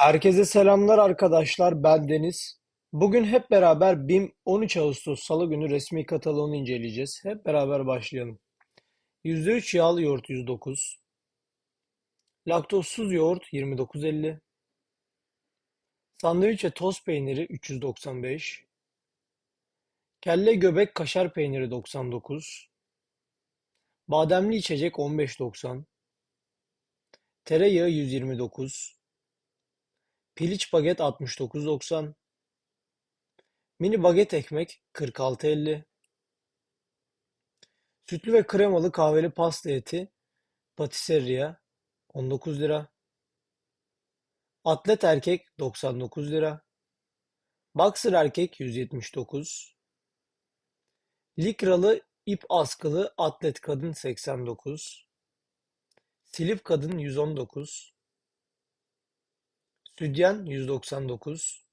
Herkese selamlar arkadaşlar. Ben Deniz. Bugün hep beraber BİM 13 Ağustos Salı günü resmi kataloğunu inceleyeceğiz. Hep beraber başlayalım. %3 yağlı yoğurt 109. Laktozsuz yoğurt 29.50. Sandviç ve toz peyniri 395. Kelle göbek kaşar peyniri 99. Bademli içecek 15.90. Tereyağı 129. Piliç baget 69.90. Mini baget ekmek 46.50. Sütlü ve kremalı kahveli pasta eti Patisseria 19 lira. Atlet erkek 99 lira. Boxer erkek 179. Likralı ip askılı atlet kadın 89. Silip kadın 119. Sütyen 199.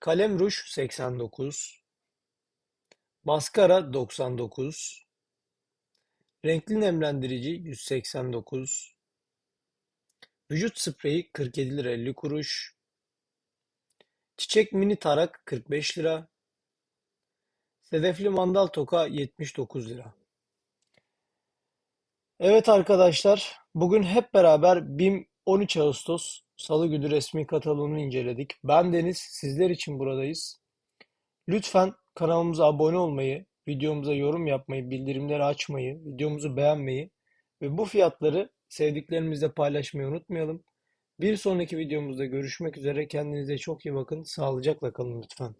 Kalem ruj 89. Maskara 99. Renkli nemlendirici 189. Vücut spreyi 47 lira 50 kuruş. Çiçek mini tarak 45 lira. Sedefli mandal toka 79 lira. Evet arkadaşlar, bugün hep beraber BİM 13 Ağustos Salı günü resmi kataloğunu inceledik. Ben Deniz, sizler için buradayız. Lütfen kanalımıza abone olmayı, videomuza yorum yapmayı, bildirimleri açmayı, videomuzu beğenmeyi ve bu fiyatları sevdiklerimizle paylaşmayı unutmayalım. Bir sonraki videomuzda görüşmek üzere. Kendinize çok iyi bakın. Sağlıcakla kalın lütfen.